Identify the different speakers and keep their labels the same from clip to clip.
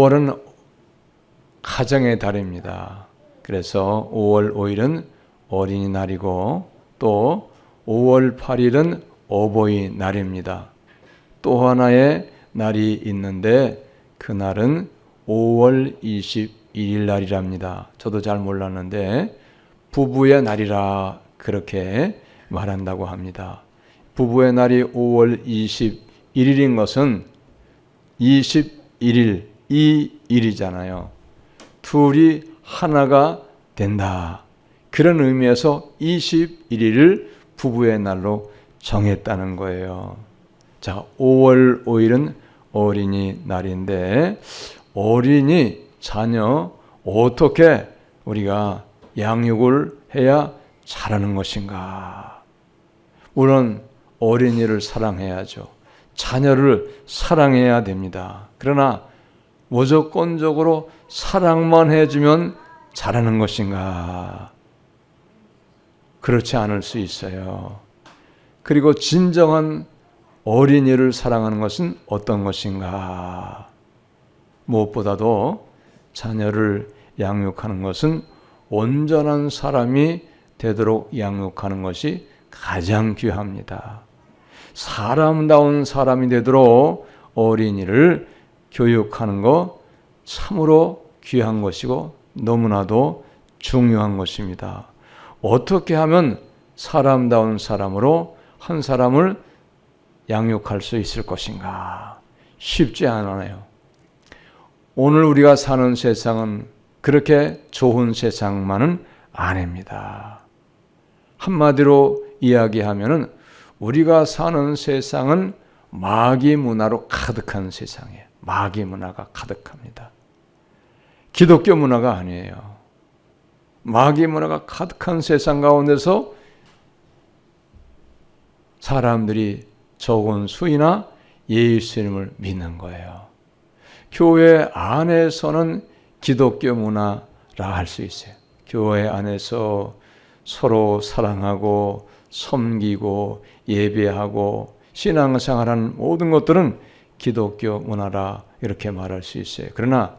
Speaker 1: 5월은 가정의 달입니다. 그래서 5월 5일은 어린이날이고 또 5월 8일은 어버이날입니다. 또 하나의 날이 있는데 그날은 5월 21일 날이랍니다. 저도 잘 몰랐는데 부부의 날이라 그렇게 말한다고 합니다. 부부의 날이 5월 21일인 것은 21일 이 일이잖아요. 둘이 하나가 된다. 그런 의미에서 21일을 부부의 날로 정했다는 거예요. 자, 5월 5일은 어린이 날인데 어린이 자녀 어떻게 우리가 양육을 해야 잘하는 것인가? 물론 어린이를 사랑해야죠. 자녀를 사랑해야 됩니다. 그러나 무조건적으로 사랑만 해주면 잘하는 것인가? 그렇지 않을 수 있어요. 그리고 진정한 어린이를 사랑하는 것은 어떤 것인가? 무엇보다도 자녀를 양육하는 것은 온전한 사람이 되도록 양육하는 것이 가장 귀합니다. 사람다운 사람이 되도록 어린이를 교육하는 것 참으로 귀한 것이고 너무나도 중요한 것입니다. 어떻게 하면 사람다운 사람으로 한 사람을 양육할 수 있을 것인가? 쉽지 않아요. 오늘 우리가 사는 세상은 그렇게 좋은 세상만은 아닙니다. 한마디로 이야기하면은 우리가 사는 세상은 마귀 문화로 가득한 세상이에요. 마귀 문화가 가득합니다. 기독교 문화가 아니에요. 마귀 문화가 가득한 세상 가운데서 사람들이 적은 수이나 예수님을 믿는 거예요. 교회 안에서는 기독교 문화라 할 수 있어요. 교회 안에서 서로 사랑하고 섬기고 예배하고 신앙생활하는 모든 것들은 기독교 문화라 이렇게 말할 수 있어요. 그러나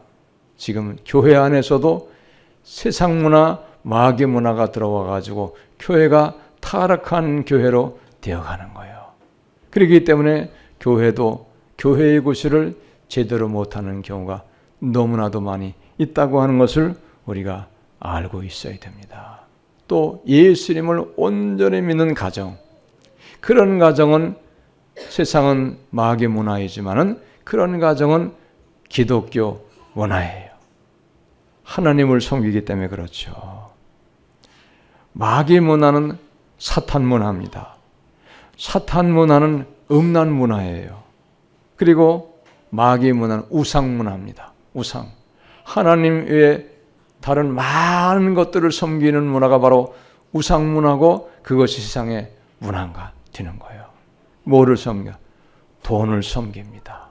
Speaker 1: 지금 교회 안에서도 세상 문화, 마귀 문화가 들어와 가지고 교회가 타락한 교회로 되어가는 거예요. 그렇기 때문에 교회도 교회의 구실을 제대로 못하는 경우가 너무나도 많이 있다고 하는 것을 우리가 알고 있어야 됩니다. 또 예수님을 온전히 믿는 가정, 그런 가정은 세상은 마귀 문화이지만은 그런 가정은 기독교 문화예요. 하나님을 섬기기 때문에 그렇죠. 마귀 문화는 사탄 문화입니다. 사탄 문화는 음란 문화예요. 그리고 마귀 문화는 우상 문화입니다. 우상. 하나님 외에 다른 많은 것들을 섬기는 문화가 바로 우상 문화고 그것이 세상의 문화가 되는 거예요. 뭐를 섬겨? 돈을 섬깁니다.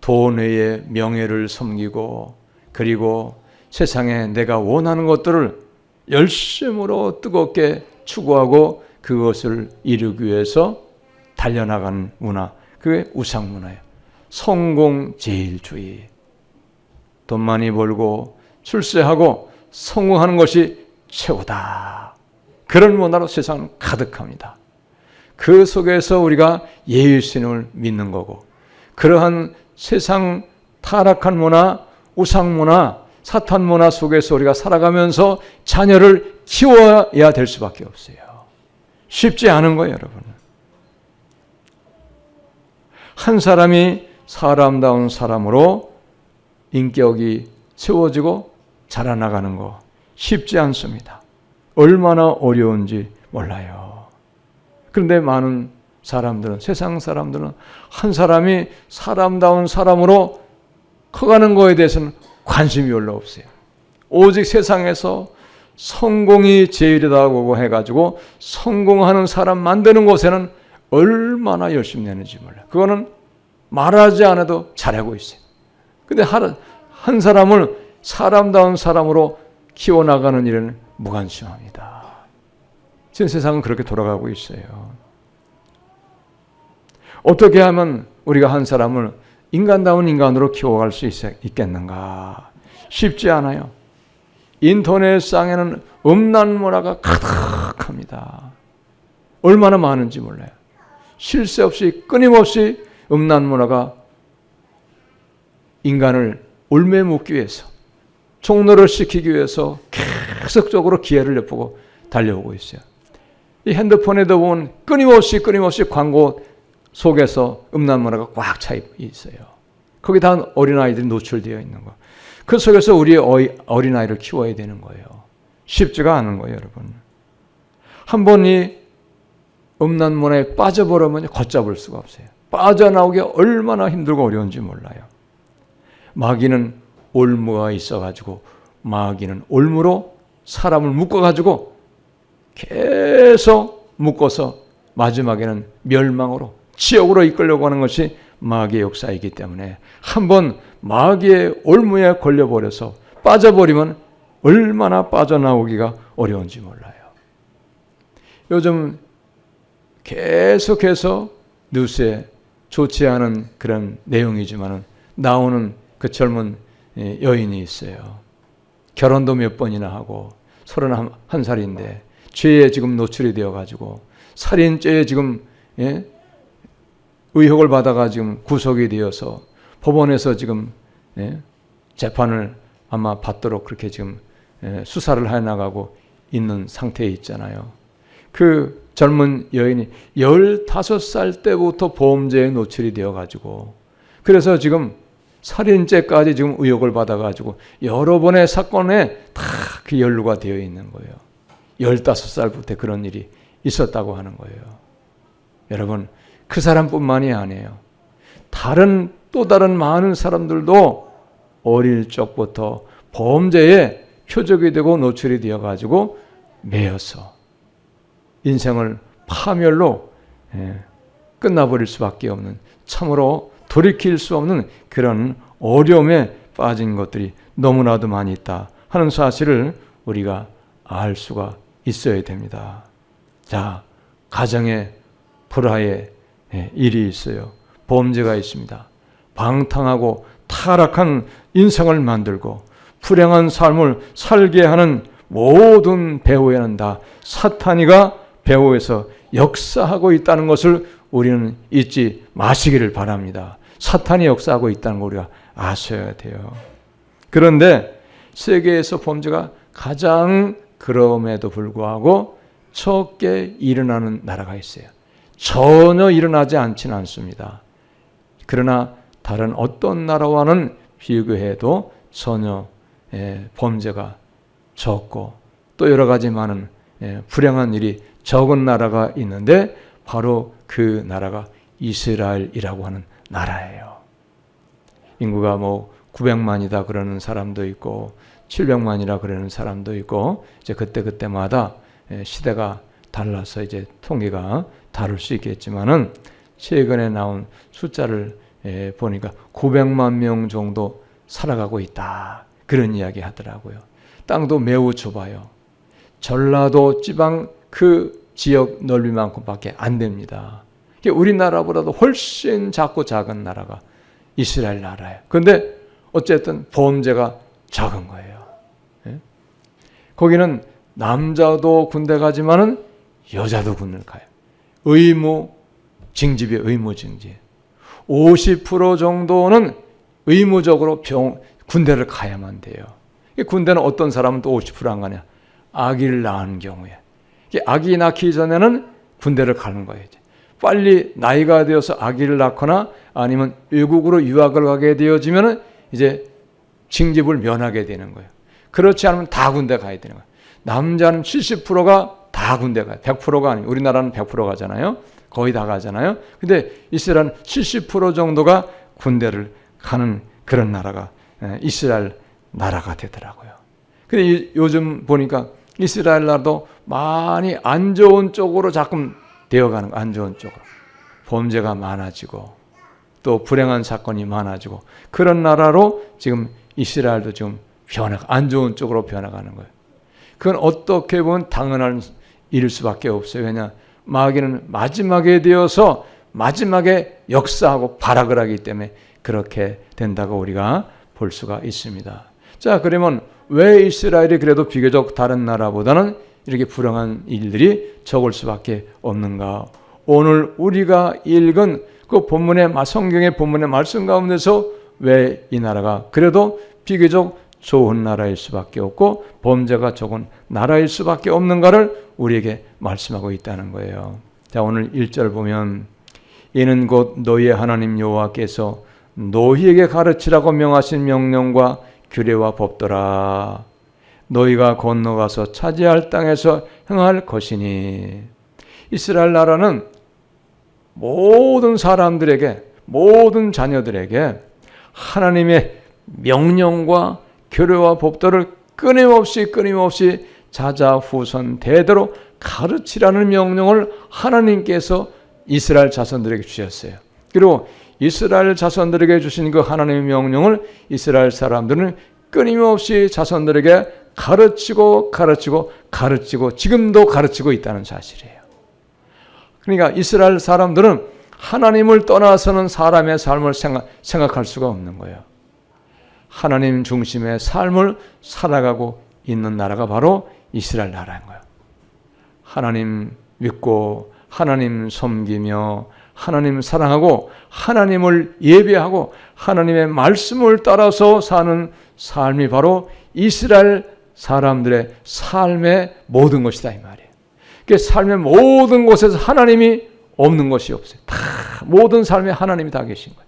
Speaker 1: 돈 외에 명예를 섬기고 그리고 세상에 내가 원하는 것들을 열심으로 뜨겁게 추구하고 그것을 이루기 위해서 달려나가는 문화. 그게 우상 문화예요. 성공 제일주의. 돈 많이 벌고 출세하고 성공하는 것이 최고다. 그런 문화로 세상은 가득합니다. 그 속에서 우리가 예수님을 믿는 거고 그러한 세상 타락한 문화, 우상 문화, 사탄 문화 속에서 우리가 살아가면서 자녀를 키워야 될 수밖에 없어요. 쉽지 않은 거예요, 여러분. 한 사람이 사람다운 사람으로 인격이 세워지고 자라나가는 거 쉽지 않습니다. 얼마나 어려운지 몰라요. 그런데 많은 사람들은, 세상 사람들은 한 사람이 사람다운 사람으로 커가는 거에 대해서는 관심이 별로 없어요. 오직 세상에서 성공이 제일이라고 해가지고 성공하는 사람 만드는 곳에는 얼마나 열심히 내는지 몰라요. 그거는 말하지 않아도 잘하고 있어요. 근데 한 사람을 사람다운 사람으로 키워나가는 일은 무관심합니다. 지금 세상은 그렇게 돌아가고 있어요. 어떻게 하면 우리가 한 사람을 인간다운 인간으로 키워갈 수 있, 있겠는가? 쉽지 않아요. 인터넷 상에는 음란 문화가 가득합니다. 얼마나 많은지 몰라요. 쉴새 없이 끊임없이 음란 문화가 인간을 올매 묶기 위해서 총노를 시키기 위해서 계속적으로 기회를 엿보고 달려오고 있어요. 이 핸드폰에도 보면 끊임없이 끊임없이 광고 속에서 음란 문화가 꽉 차 있어요. 거기 다 어린아이들이 노출되어 있는 거. 그 속에서 우리 어린아이를 키워야 되는 거예요. 쉽지가 않은 거예요, 여러분. 한 번이 음란 문화에 빠져버리면 걷잡을 수가 없어요. 빠져나오기 얼마나 힘들고 어려운지 몰라요. 마귀는 올무가 있어가지고 마귀는 올무로 사람을 묶어가지고 계속 묶어서 마지막에는 멸망으로 지옥으로 이끌려고 하는 것이 마귀의 역사이기 때문에 한번 마귀의 올무에 걸려버려서 빠져버리면 얼마나 빠져나오기가 어려운지 몰라요. 요즘 계속해서 뉴스에 좋지 않은 그런 내용이지만 나오는 그 젊은 예, 여인이 있어요. 결혼도 몇 번이나 하고 서른 한 살인데 죄에 지금 노출이 되어 가지고 살인죄에 지금 예? 의혹을 받아가 지금 구속이 되어서 법원에서 지금 예? 재판을 아마 받도록 그렇게 지금 예? 수사를 해 나가고 있는 상태에 있잖아요. 그 젊은 여인이 15살 때부터 보험죄에 노출이 되어 가지고 그래서 지금 살인죄까지 지금 의혹을 받아 가지고 여러 번의 사건에 다 그 연루가 되어 있는 거예요. 15살부터 그런 일이 있었다고 하는 거예요. 여러분, 그 사람뿐만이 아니에요. 다른 또 다른 많은 사람들도 어릴 적부터 범죄에 표적이 되고 노출이 되어 가지고 매여서 인생을 파멸로 예, 끝나버릴 수밖에 없는 참으로 돌이킬 수 없는 그런 어려움에 빠진 것들이 너무나도 많이 있다 하는 사실을 우리가 알 수가 있어야 됩니다. 자, 가정에 불화의 예, 일이 있어요. 범죄가 있습니다. 방탕하고 타락한 인생을 만들고 불행한 삶을 살게 하는 모든 배후에는 다 사탄이가 배후에서 역사하고 있다는 것을 우리는 잊지 마시기를 바랍니다. 사탄이 역사하고 있다는 걸 우리가 아셔야 돼요. 그런데 세계에서 범죄가 가장 그럼에도 불구하고 적게 일어나는 나라가 있어요. 전혀 일어나지 않지는 않습니다. 그러나 다른 어떤 나라와는 비교해도 전혀 예, 범죄가 적고 또 여러 가지 많은 예, 불행한 일이 적은 나라가 있는데 바로 그 나라가 이스라엘이라고 하는 나라예요. 인구가 뭐 900만이다 그러는 사람도 있고 700만이라 그러는 사람도 있고 이제 그때 그때마다 예, 시대가 달라서 이제 통계가 다를 수 있겠지만은 최근에 나온 숫자를 예, 보니까 900만 명 정도 살아가고 있다 그런 이야기 하더라고요. 땅도 매우 좁아요. 전라도 지방 그 지역 넓이만큼밖에 안 됩니다. 우리나라보다도 훨씬 작고 작은 나라가 이스라엘 나라예요. 그런데 어쨌든 범죄가 적은 거예요. 예? 거기는 남자도 군대 가지만은 여자도 군을 가요. 의무 징집이 의무 징집. 50% 정도는 의무적으로 병, 군대를 가야만 돼요. 군대는 어떤 사람은 또 50%안 가냐? 아기를 낳은 경우에. 아기 낳기 전에는 군대를 가는 거예요. 빨리 나이가 되어서 아기를 낳거나 아니면 외국으로 유학을 가게 되어지면 이제 징집을 면하게 되는 거예요. 그렇지 않으면 다 군대 가야 되는 거예요. 남자는 70%가 다 군대 가요. 100%가 아니고 우리나라는 100% 가잖아요. 거의 다 가잖아요. 근데 이스라엘은 70% 정도가 군대를 가는 그런 나라가 이스라엘 나라가 되더라고요. 근데 요즘 보니까 이스라엘 나라도 많이 안 좋은 쪽으로 자꾸 되어가는 안 좋은 쪽으로 범죄가 많아지고 또 불행한 사건이 많아지고 그런 나라로 지금 이스라엘도 지금 변화 안 좋은 쪽으로 변화가는 거예요. 그건 어떻게 보면 당연한 일일 수밖에 없어요. 왜냐 마귀는 마지막에 되어서 마지막에 역사하고 발악을 하기 때문에 그렇게 된다고 우리가 볼 수가 있습니다. 자, 그러면 왜 이스라엘이 그래도 비교적 다른 나라보다는 이렇게 불행한 일들이 적을 수밖에 없는가? 오늘 우리가 읽은 그 본문의 성경의 본문의 말씀 가운데서 왜 이 나라가 그래도 비교적 좋은 나라일 수밖에 없고 범죄가 적은 나라일 수밖에 없는가를 우리에게 말씀하고 있다는 거예요. 자, 오늘 1절 보면 이는 곧 너희의 하나님 여호와께서 너희에게 가르치라고 명하신 명령과 규례와 법더라. 너희가 건너가서 차지할 땅에서 행할 것이니 이스라엘 나라는 모든 사람들에게 모든 자녀들에게 하나님의 명령과 교례와 법도를 끊임없이 끊임없이 자자 후손 대대로 가르치라는 명령을 하나님께서 이스라엘 자손들에게 주셨어요. 그리고 이스라엘 자손들에게 주신 그 하나님의 명령을 이스라엘 사람들은 끊임없이 자손들에게 가르치고 가르치고 가르치고 지금도 가르치고 있다는 사실이에요. 그러니까 이스라엘 사람들은 하나님을 떠나서는 사람의 삶을 생각, 생각할 수가 없는 거예요. 하나님 중심의 삶을 살아가고 있는 나라가 바로 이스라엘 나라인 거예요. 하나님 믿고 하나님 섬기며 하나님 사랑하고 하나님을 예배하고 하나님의 말씀을 따라서 사는 삶이 바로 이스라엘 사람들의 삶의 모든 것이다 이 말이에요. 그 삶의 모든 곳에서 하나님이 없는 것이 없어요. 다 모든 삶에 하나님이 다 계신 거예요.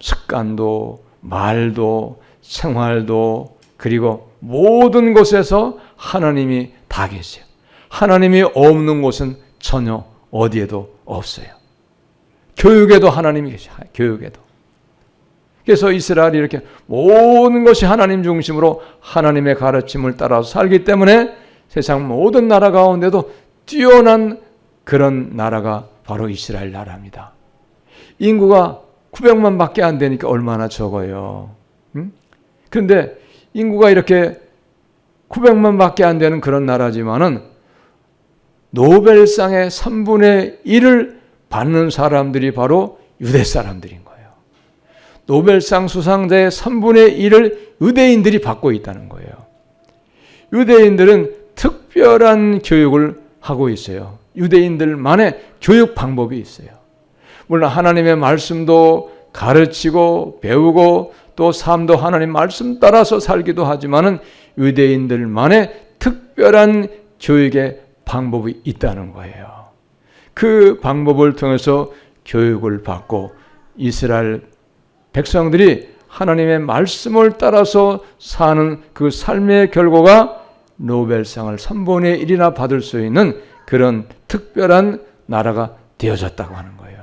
Speaker 1: 습관도 말도 생활도 그리고 모든 곳에서 하나님이 다 계세요. 하나님이 없는 곳은 전혀 어디에도 없어요. 교육에도 하나님이 계셔. 교육에도. 그래서 이스라엘이 이렇게 모든 것이 하나님 중심으로 하나님의 가르침을 따라서 살기 때문에 세상 모든 나라 가운데도 뛰어난 그런 나라가 바로 이스라엘 나라입니다. 인구가 900만 밖에 안 되니까 얼마나 적어요. 응? 그런데 인구가 이렇게 900만 밖에 안 되는 그런 나라지만은 노벨상의 3분의 1을 받는 사람들이 바로 유대 사람들인 거예요. 노벨상 수상자의 3분의 1을 유대인들이 받고 있다는 거예요. 유대인들은 특별한 교육을 하고 있어요. 유대인들만의 교육 방법이 있어요. 물론 하나님의 말씀도 가르치고 배우고 또 삶도 하나님 말씀 따라서 살기도 하지만은 유대인들만의 특별한 교육의 방법이 있다는 거예요. 그 방법을 통해서 교육을 받고 이스라엘 백성들이 하나님의 말씀을 따라서 사는 그 삶의 결과가 노벨상을 3분의 1이나 받을 수 있는 그런 특별한 나라가 되어졌다고 하는 거예요.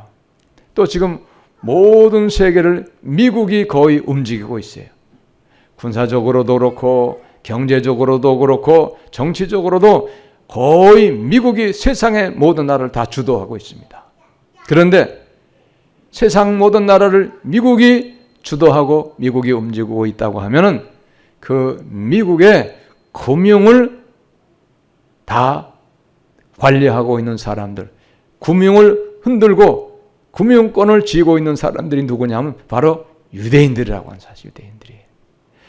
Speaker 1: 또 지금 모든 세계를 미국이 거의 움직이고 있어요. 군사적으로도 그렇고 경제적으로도 그렇고 정치적으로도 거의 미국이 세상의 모든 나라를 다 주도하고 있습니다. 그런데 세상 모든 나라를 미국이 주도하고 미국이 움직이고 있다고 하면은 그 미국의 금융을 다 관리하고 있는 사람들, 금융을 흔들고 금융권을 쥐고 있는 사람들이 누구냐면 바로 유대인들이라고 하는 사실 유대인들이.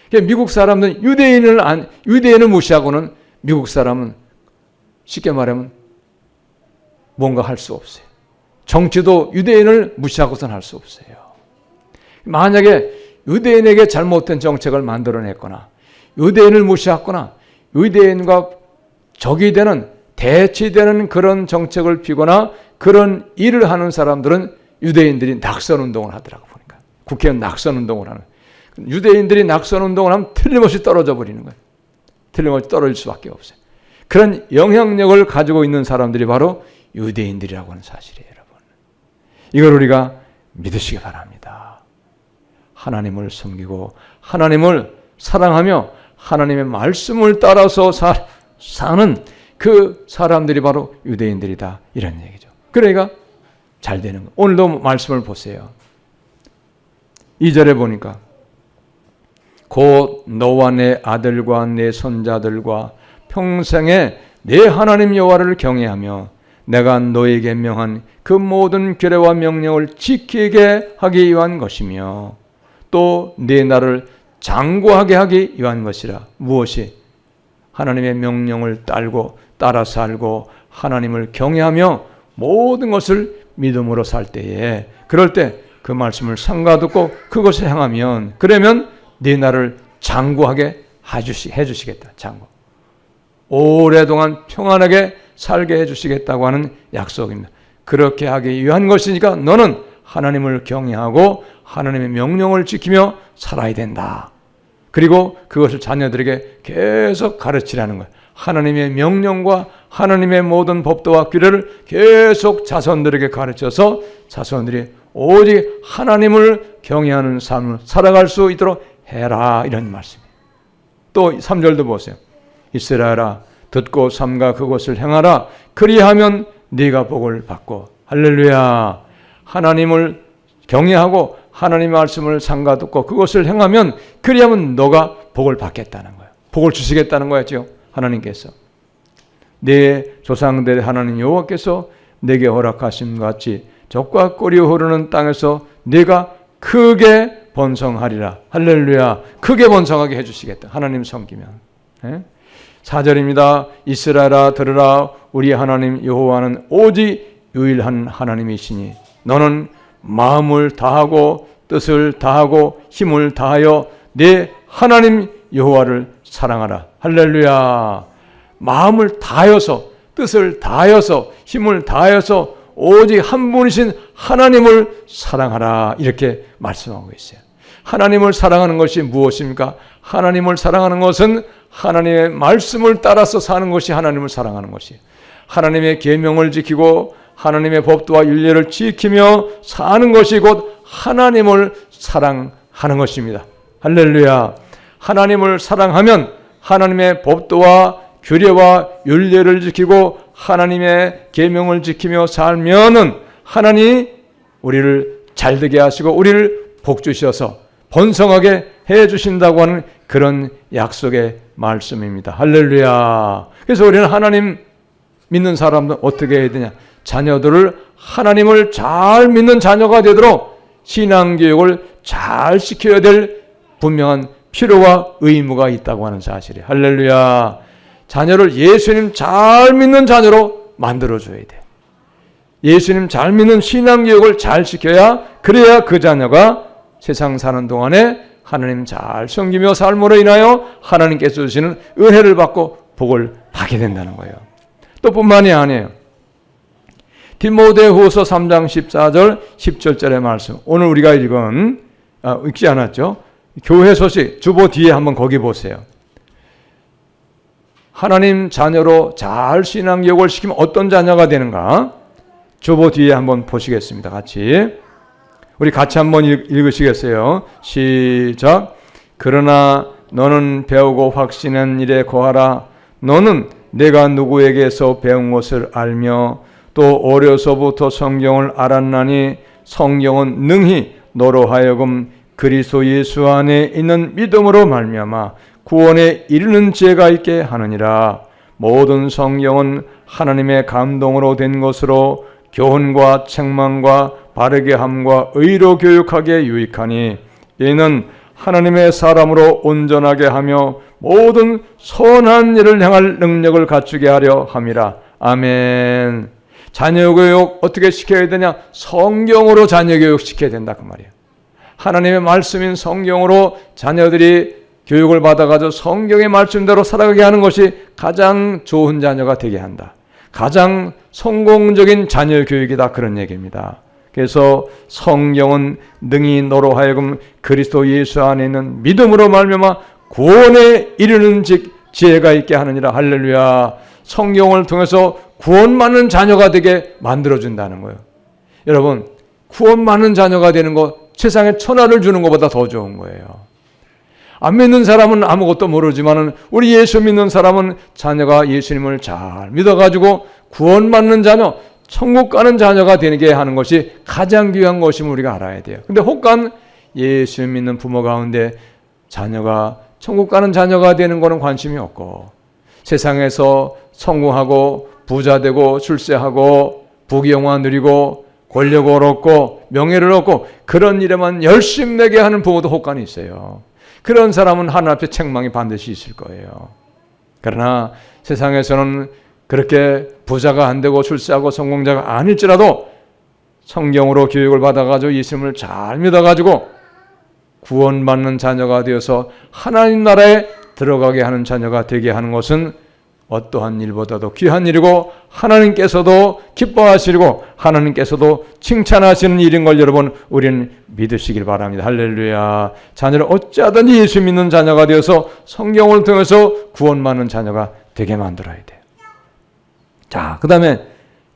Speaker 1: 그러니까 미국 사람들은 유대인을 안 유대인을 무시하고는 미국 사람은 쉽게 말하면 뭔가 할 수 없어요. 정치도 유대인을 무시하고선 할 수 없어요. 만약에 유대인에게 잘못된 정책을 만들어냈거나 유대인을 무시하거나 유대인과 적이 되는 대치되는 그런 정책을 피거나 그런 일을 하는 사람들은 유대인들이 낙선 운동을 하더라고 보니까 국회의원 낙선 운동을 하는 유대인들이 낙선 운동을 하면 틀림없이 떨어져 버리는 거예요. 틀림없이 떨어질 수밖에 없어요. 그런 영향력을 가지고 있는 사람들이 바로 유대인들이라고 하는 사실이에요, 여러분. 이걸 우리가 믿으시기 바랍니다. 하나님을 섬기고 하나님을 사랑하며 하나님의 말씀을 따라서 사, 사는 그 사람들이 바로 유대인들이다. 이런 얘기죠. 그러니까 잘 되는 거. 오늘도 말씀을 보세요. 2절에 보니까 곧 너와 내 아들과 내 손자들과 평생에 내 하나님 여호와를 경외하며 내가 너에게 명한 그 모든 규례와 명령을 지키게 하기 위한 것이며 또네 나를 장구하게 하기 위한 것이라 무엇이 하나님의 명령을 따르고 따라 살고 하나님을 경외하며 모든 것을 믿음으로 살 때에 그럴 때 그 말씀을 상가 듣고 그것을 행하면 그러면 네 나를 장구하게 해주시, 해주시겠다. 장구. 오래동안 평안하게 살게 해주시겠다고 하는 약속입니다. 그렇게 하기 위한 것이니까 너는 하나님을 경외하고 하나님의 명령을 지키며 살아야 된다. 그리고 그것을 자녀들에게 계속 가르치라는 거예요. 하나님의 명령과 하나님의 모든 법도와 규례를 계속 자손들에게 가르쳐서 자손들이 오직 하나님을 경외하는 삶을 살아갈 수 있도록 해라 이런 말씀이에요. 또 3절도 보세요. 이스라엘아 듣고 삼가 그것을 행하라 그리하면 네가 복을 받고 할렐루야 하나님을 경외하고 하나님 말씀을 상가 듣고 그것을 행하면 그리하면 너가 복을 받겠다는 거예요. 복을 주시겠다는 거였죠. 하나님께서 내 조상들의 하나님 여호와께서 내게 허락하신 같이 적과 꿀이 흐르는 땅에서 네가 크게 번성하리라. 할렐루야. 크게 번성하게 해주시겠다. 하나님 섬기면. 예? 4절입니다. 이스라엘아 들으라. 우리 하나님 여호와는 오직 유일한 하나님이시니 너는 마음을 다하고 뜻을 다하고 힘을 다하여 내 하나님 여호와를 사랑하라. 할렐루야. 마음을 다하여서 뜻을 다하여서 힘을 다하여서 오직 한 분이신 하나님을 사랑하라. 이렇게 말씀하고 있어요. 하나님을 사랑하는 것이 무엇입니까? 하나님을 사랑하는 것은 하나님의 말씀을 따라서 사는 것이 하나님을 사랑하는 것이에요. 하나님의 계명을 지키고 하나님의 법도와 윤례를 지키며 사는 것이 곧 하나님을 사랑하는 것입니다. 할렐루야. 하나님을 사랑하면 하나님의 법도와 규례와 윤례를 지키고 하나님의 계명을 지키며 살면은 하나님 우리를 잘되게 하시고 우리를 복 주셔서 번성하게 해 주신다고 하는 그런 약속의 말씀입니다. 할렐루야. 그래서 우리는 하나님 믿는 사람들 어떻게 해야 되냐? 자녀들을 하나님을 잘 믿는 자녀가 되도록 신앙 교육을 잘 시켜야 될 분명한 필요와 의무가 있다고 하는 사실이 할렐루야. 자녀를 예수님 잘 믿는 자녀로 만들어 줘야 돼. 예수님 잘 믿는 신앙 교육을 잘 시켜야 그래야 그 자녀가 세상 사는 동안에 하나님 잘 섬기며 삶으로 인하여 하나님께서 주시는 은혜를 받고 복을 받게 된다는 거예요. 또 뿐만이 아니에요. 디모데후서 3장 14절 17절의 말씀. 오늘 우리가 읽은 아, 읽지 않았죠? 교회 소식 주보 뒤에 한번 거기 보세요. 하나님 자녀로 잘 신앙 교육을 시키면 어떤 자녀가 되는가? 주보 뒤에 한번 보시겠습니다. 같이. 우리 같이 한번 읽으시겠어요? 시작. 그러나 너는 배우고 확신한 일에 거하라. 너는 내가 누구에게서 배운 것을 알며 또 어려서부터 성경을 알았나니 성경은 능히 너로 하여금 그리스도 예수 안에 있는 믿음으로 말미암아 구원에 이르는 죄가 있게 하느니라. 모든 성경은 하나님의 감동으로 된 것으로 교훈과 책망과 바르게 함과 의로 교육하게 유익하니 이는 하나님의 사람으로 온전하게 하며 모든 선한 일을 행할 능력을 갖추게 하려 함이라. 아멘. 자녀 교육 어떻게 시켜야 되냐? 성경으로 자녀 교육 시켜야 된다 그 말이에요. 하나님의 말씀인 성경으로 자녀들이 교육을 받아가지고 성경의 말씀대로 살아가게 하는 것이 가장 좋은 자녀가 되게 한다. 가장 성공적인 자녀 교육이다 그런 얘기입니다. 그래서 성경은 능히 너로 하여금 그리스도 예수 안에 있는 믿음으로 말미암아 구원에 이르는 지혜가 있게 하느니라 할렐루야. 성경을 통해서 구원받는 자녀가 되게 만들어 준다는 거예요. 여러분, 구원받는 자녀가 되는 것 세상에 천하를 주는 것보다 더 좋은 거예요. 안 믿는 사람은 아무것도 모르지만은 우리 예수 믿는 사람은 자녀가 예수님을 잘 믿어가지고 구원받는 자녀, 천국 가는 자녀가 되게 하는 것이 가장 귀한 것임을 우리가 알아야 돼요. 근데 혹간 예수 믿는 부모 가운데 자녀가 천국 가는 자녀가 되는 거는 관심이 없고 세상에서 성공하고 부자 되고 출세하고 부귀영화 누리고 권력을 얻고 명예를 얻고 그런 일에만 열심 내게 하는 부모도 혹간이 있어요. 그런 사람은 하늘 앞에 책망이 반드시 있을 거예요. 그러나 세상에서는 그렇게 부자가 안 되고 출세하고 성공자가 아닐지라도 성경으로 교육을 받아가지고 예수님을 잘 믿어가지고 구원받는 자녀가 되어서 하나님 나라에 들어가게 하는 자녀가 되게 하는 것은 어떠한 일보다도 귀한 일이고 하나님께서도 기뻐하시고 하나님께서도 칭찬하시는 일인 걸 여러분 우리는 믿으시길 바랍니다. 할렐루야. 자녀를 어찌하든지 예수 믿는 자녀가 되어서 성경을 통해서 구원받는 자녀가 되게 만들어야 돼요. 자, 그다음에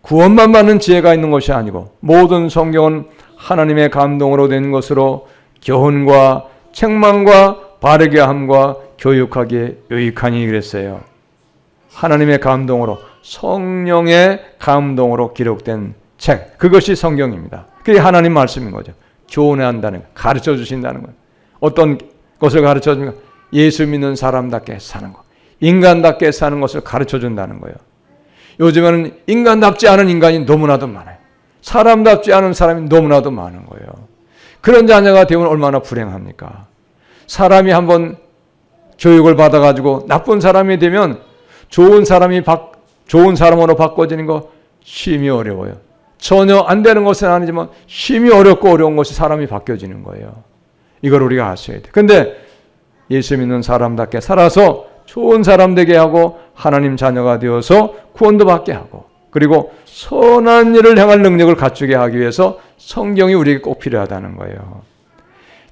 Speaker 1: 구원만 받는 지혜가 있는 것이 아니고 모든 성경은 하나님의 감동으로 된 것으로 교훈과 책망과 바르게 함과 교육하기에 유익하니 그랬어요. 하나님의 감동으로 성령의 감동으로 기록된 책 그것이 성경입니다. 그게 하나님 말씀인 거죠. 교훈한다는 거, 가르쳐 주신다는 거. 어떤 것을 가르쳐 주니까 예수 믿는 사람답게 사는 거, 인간답게 사는 것을 가르쳐 준다는 거예요. 요즘에는 인간답지 않은 인간이 너무나도 많아요. 사람답지 않은 사람이 너무나도 많은 거예요. 그런 자녀가 되면 얼마나 불행합니까? 사람이 한번 교육을 받아가지고 나쁜 사람이 되면 좋은 사람이 바, 좋은 사람으로 바꿔지는 거 심히 어려워요. 전혀 안 되는 것은 아니지만 심히 어렵고 어려운 것이 사람이 바뀌어지는 거예요. 이걸 우리가 아셔야 돼. 근데 예수 믿는 사람답게 살아서 좋은 사람 되게 하고 하나님 자녀가 되어서 구원도 받게 하고 그리고 선한 일을 행할 능력을 갖추게 하기 위해서 성경이 우리에게 꼭 필요하다는 거예요.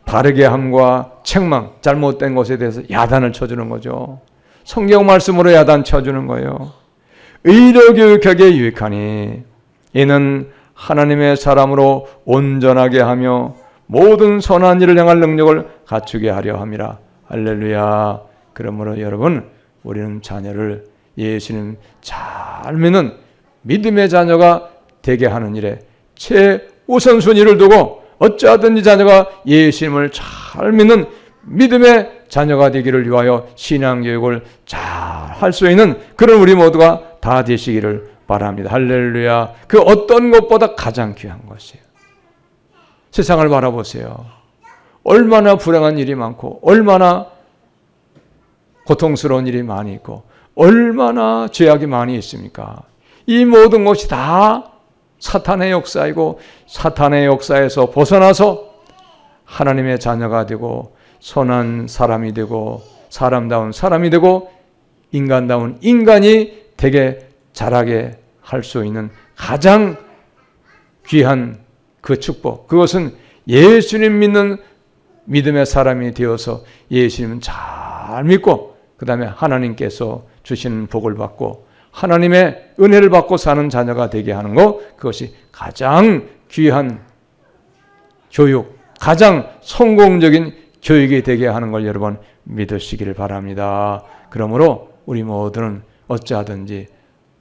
Speaker 1: 바르게 함과 책망, 잘못된 것에 대해서 야단을 쳐주는 거죠. 성경 말씀으로 야단 쳐주는 거예요. 의료 교육하기에 유익하니 이는 하나님의 사람으로 온전하게 하며 모든 선한 일을 행할 능력을 갖추게 하려 함이라. 할렐루야. 그러므로 여러분 우리는 자녀를 예수님 잘 믿는 믿음의 자녀가 되게 하는 일에 최우선순위를 두고 어찌하든지 자녀가 예수님을 잘 믿는 믿음의 자녀가 되기를 위하여 신앙교육을 잘 할 수 있는 그런 우리 모두가 다 되시기를 바랍니다. 할렐루야. 그 어떤 것보다 가장 귀한 것이에요. 세상을 바라보세요. 얼마나 불행한 일이 많고, 얼마나 고통스러운 일이 많이 있고, 얼마나 죄악이 많이 있습니까? 이 모든 것이 다 사탄의 역사이고, 사탄의 역사에서 벗어나서 하나님의 자녀가 되고, 선한 사람이 되고 사람다운 사람이 되고 인간다운 인간이 되게 자라게 할 수 있는 가장 귀한 그 축복. 그것은 예수님 믿는 믿음의 사람이 되어서 예수님은 잘 믿고 그 다음에 하나님께서 주시는 복을 받고 하나님의 은혜를 받고 사는 자녀가 되게 하는 것 그것이 가장 귀한 교육, 가장 성공적인 교육이 되게 하는 걸 여러분 믿으시기를 바랍니다. 그러므로 우리 모두는 어찌하든지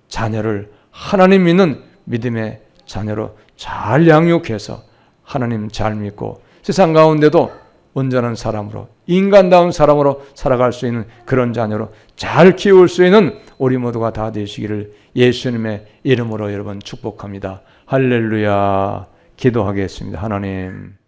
Speaker 1: 자녀를 하나님 믿는 믿음의 자녀로 잘 양육해서 하나님 잘 믿고 세상 가운데도 온전한 사람으로 인간다운 사람으로 살아갈 수 있는 그런 자녀로 잘 키울 수 있는 우리 모두가 다 되시기를 예수님의 이름으로 여러분 축복합니다. 할렐루야. 기도하겠습니다. 하나님.